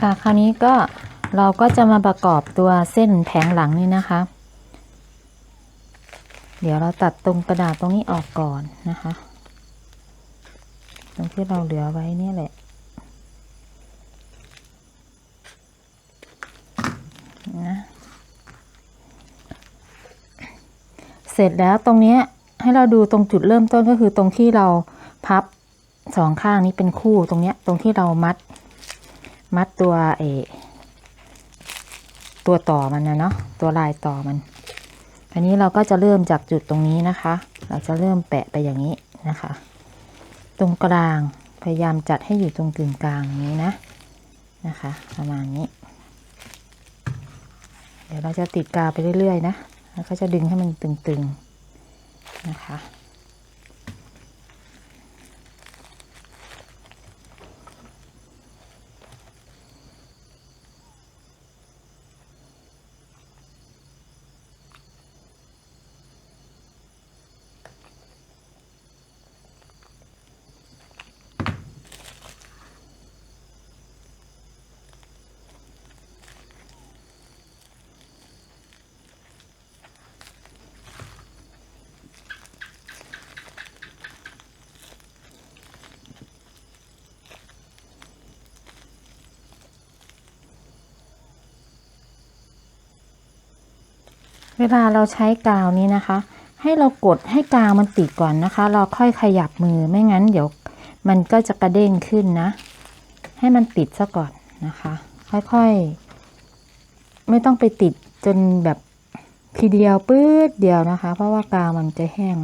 ค่ะคราวนี้ก็เราก็จะมาประกอบตัวเส้นแผงหลังนี่นะคะ เดี๋ยวเราตัดตรงกระดาษตรงนี้ออกก่อนนะคะ ตรงที่เราเหลือไว้นี่แหละนะเสร็จแล้วตรงนี้ให้เราดูตรงจุดเริ่มต้นก็คือตรงที่เราพับสองข้างนี้เป็นคู่ตรงเนี้ยตรงที่เรามัด มัดตัวเอตัวต่อมันนะเนาะตัวลายต่อมันอันนี้เราก็จะเริ่มจากจุดตรงนี้นะคะ เราจะเริ่มแปะไปอย่างนี้นะคะ ตรงกลางพยายามจัดให้อยู่ตรงกึ่งกลางอย่างนี้นะนะคะ ประมาณนี้ เดี๋ยวเราจะติดกาวไปเรื่อยๆนะแล้วก็จะดึงให้มันตึงๆนะคะ เวลาเราใช้กาวนี้นะคะ ให้เรากดให้กาวมันติดก่อนนะคะ เราค่อยขยับมือไม่งั้น เดี๋ยวมันก็จะกระเด้งขึ้นนะ ให้มันติดซะก่อนนะคะ ค่อยๆ ไม่ต้องไปติดจนแบบทีเดียวปื๊ดเดียวนะคะ เพราะว่ากาวมันจะแห้ง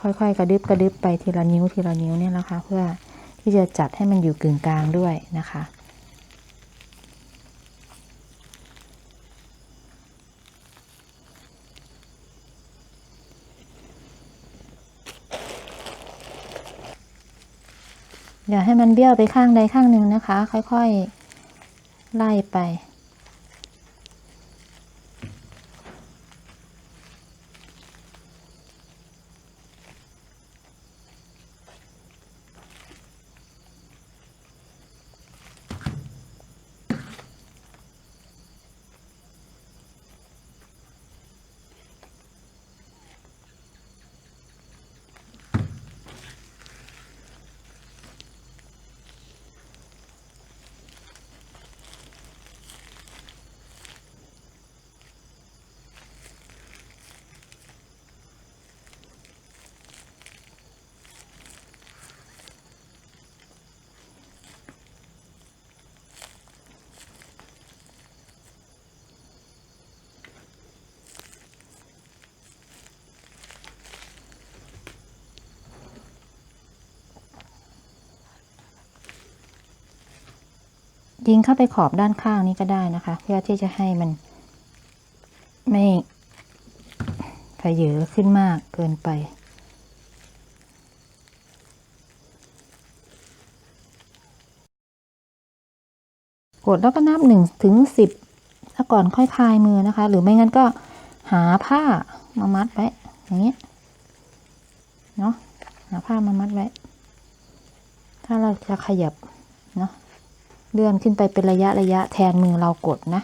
ค่อยๆ กระดึบกระดึบไปทีละนิ้วทีละนิ้วเนี่ยนะคะ เพื่อที่จะจัดให้มันอยู่กึ่งกลางด้วยนะคะ อย่าให้มันเบี้ยวไปข้างใดข้างหนึ่งนะคะ ค่อยๆ ไล่ไป ยิงเข้าไปขอบด้านข้างนี้ก็ได้นะคะ เพื่อที่จะให้มัน ไม่ผเยอขึ้นมากเกินไป กดแล้วก็นับหนึ่งถึงสิบถ้าก่อนค่อยคลายมือนะคะ หรือไม่งั้นก็หาผ้ามามัดไว้ อย่างนี้ยเนาะหาผ้ามามัดไว้ ถ้าเราจะขยับเนาะ เลื่อนขึ้นไปเป็นระยะระยะแทนมือเรากดนะ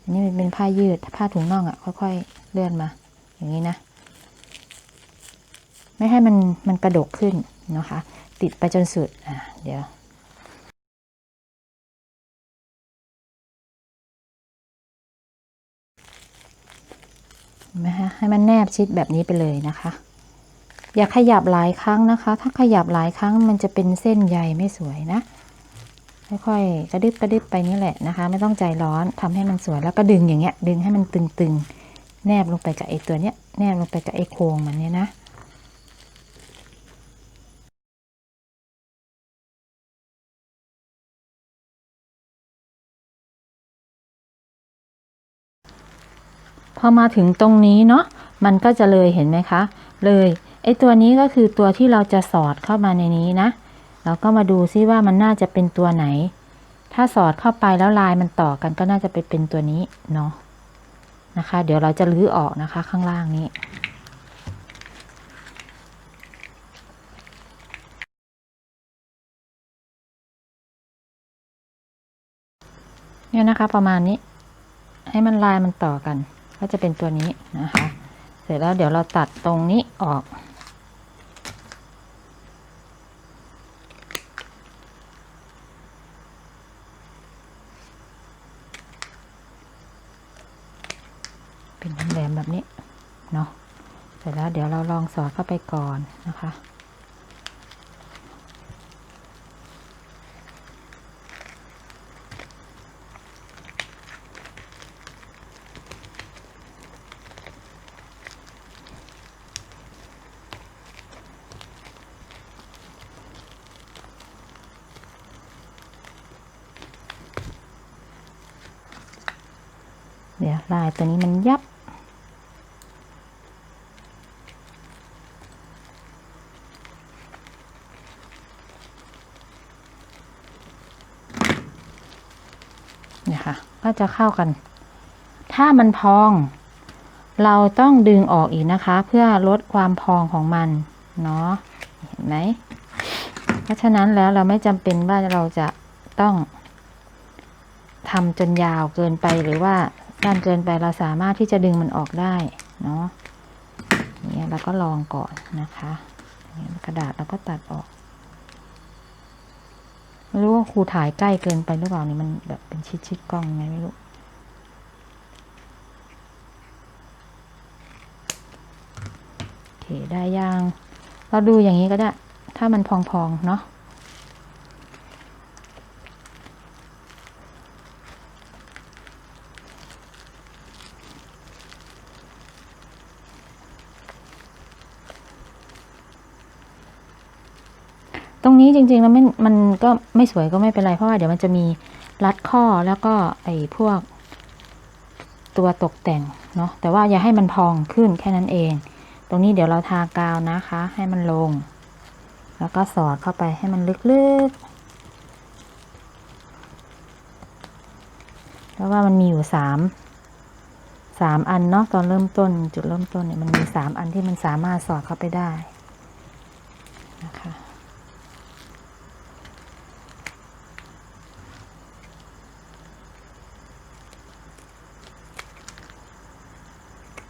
อันนี้มันเป็นผ้ายืดผ้าถุงน่องอะ่ะ ค่อยๆ เลื่อนมา อย่างนี้นะ ไม่ให้มันมันกระดกขึ้นนะคะ ติดไปจนสุดอะเดี๋ยวเห็นไหมคะให้มันแนบชิดแบบนี้ไปเลยนะคะ อย่าขยับหลายครั้งนะคะ ถ้าขยับหลายครั้งมันจะเป็นเส้นใยไม่สวยนะ ค่อยๆกระดึบกระดึบไปนี่แหละนะคะ ไม่ต้องใจร้อนทำให้มันสวยแล้วก็ดึงอย่างเงี้ย ดึงให้มันตึงๆ แนบลงไปกับไอ้ตัวเนี้ย แนบลงไปกับไอ้โครงมันเนี้ยนะพอมาถึงตรงนี้เนาะมันก็จะเลยเห็นไหมคะ เลยไอ้ตัวนี้ก็คือตัวที่เราจะสอดเข้ามาในนี้นะ เราก็มาดูซิว่ามันน่าจะเป็นตัวไหน ถ้าสอดเข้าไปแล้วลายมันต่อกันก็น่าจะไปเป็นตัวนี้เนาะนะคะ เดี๋ยวเราจะลื้อออกนะคะข้างล่างนี้เนี่ยนะคะประมาณนี้ ให้มันลายมันต่อกัน ก็จะเป็นตัวนี้นะคะ เสร็จแล้วเดี๋ยวเราตัดตรงนี้ออก เป็นแหลมๆแบบนี้ เนาะเสร็จแล้วเดี๋ยวเราลองสอดเข้าไปก่อนนะคะเดี๋ยวลายตัวนี้มันยับ เนี่ยค่ะ ก็จะเข้ากัน ถ้ามันพอง เราต้องดึงออกอีกนะคะ เพื่อลดความพองของมัน เนาะเห็นไหมเพราะฉะนั้นแล้วเราไม่จำเป็นว่าเราจะต้องทำจนยาวเกินไปหรือว่าสั้นเกินไปเราสามารถที่จะดึงมันออกได้ เนาะเนี่ยเราก็ลองก่อนนะคะเงี้ยกระดาษเราก็ตัดออก ไม่รู้ว่าครูถ่ายใกล้เกินไปหรือเปล่านี่มันแบบเป็นชิดชิดกล้องไงไม่รู้โอเคได้ยังเราดูอย่างนี้ก็ได้ ถ้ามันพองๆเนาะ นี้จริงๆแล้วไม่มันก็ไม่สวยก็ไม่เป็นไรเพราะว่าเดี๋ยวมันจะมีรัดข้อแล้วก็ไอ้พวก ตัวตกแต่งเนาะแต่ว่าอย่าให้มันพองขึ้นแค่นั้นเอง ตรงนี้เดี๋ยวเราทากาวนะคะ ให้มันลง แล้วก็สอดเข้าไปให้มันลึกๆเพราะว่ามันมีอยู่สามสามอันเนาะตอนเริ่มต้น จุดเริ่มต้นเนี่ยมันมีสามอันที่มันสามารถสอดเข้าไปได้นะคะ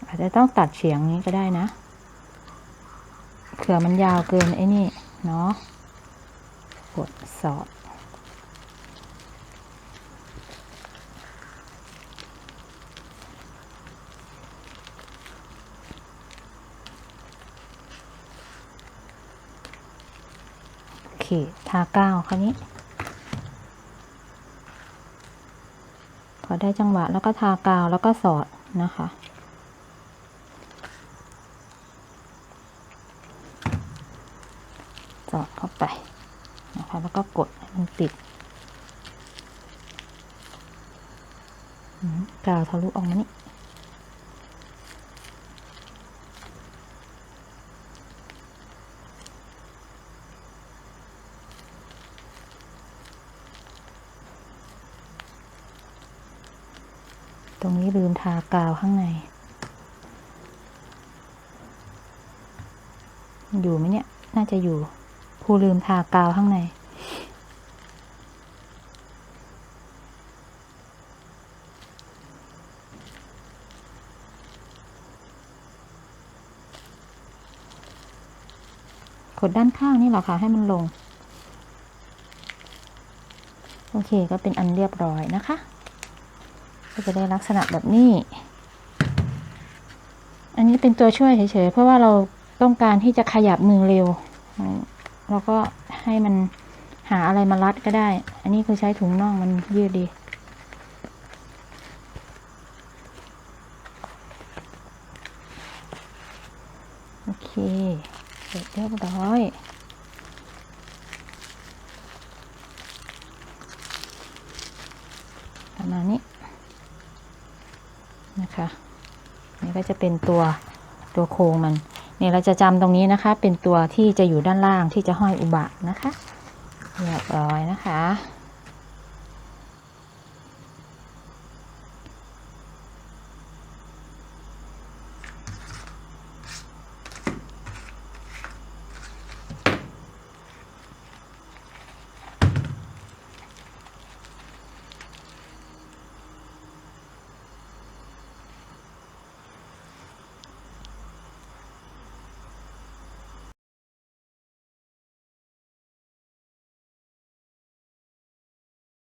อา จะต้องตัดเฉียงนี้ก็ได้นะเผื่อมันยาวเกินไอ้นี่ เนาะกดสอดโอเคทาก้าวคราวนี้ พอได้จังหวะแล้วก็ทากาวแล้วก็สอดนะคะ อดเข้าไปนะคะ แล้วก็กดให้มันติดกาวทะลุออกมานี่ตรงนี้ลืมทากาวข้างใน อยู่ไหมเนี่ย น่าจะอยู่ รูลืมทากาวข้างใน กดด้านข้างนี่หรอคะให้มันลง โอเคก็เป็นอันเรียบร้อยนะคะ ก็จะได้ลักษณะแบบนี้ อันนี้เป็นตัวช่วยเฉยๆ เพราะว่าเราต้องการที่จะขยับมือเร็ว อืมเราก็ให้มันหาอะไรมารัดก็ได้ อันนี้คือใช้ถุงน่องมันยืดดี โอเคเสร็จเรียบร้อยประมาณนี้นะคะ นี่ก็จะเป็นตัวตัวโครงมัน เนี่ยเราจะจำตรงนี้นะคะ เป็นตัวที่จะอยู่ด้านล่างที่จะห้อยอุบะนะคะเรียบร้อยนะคะ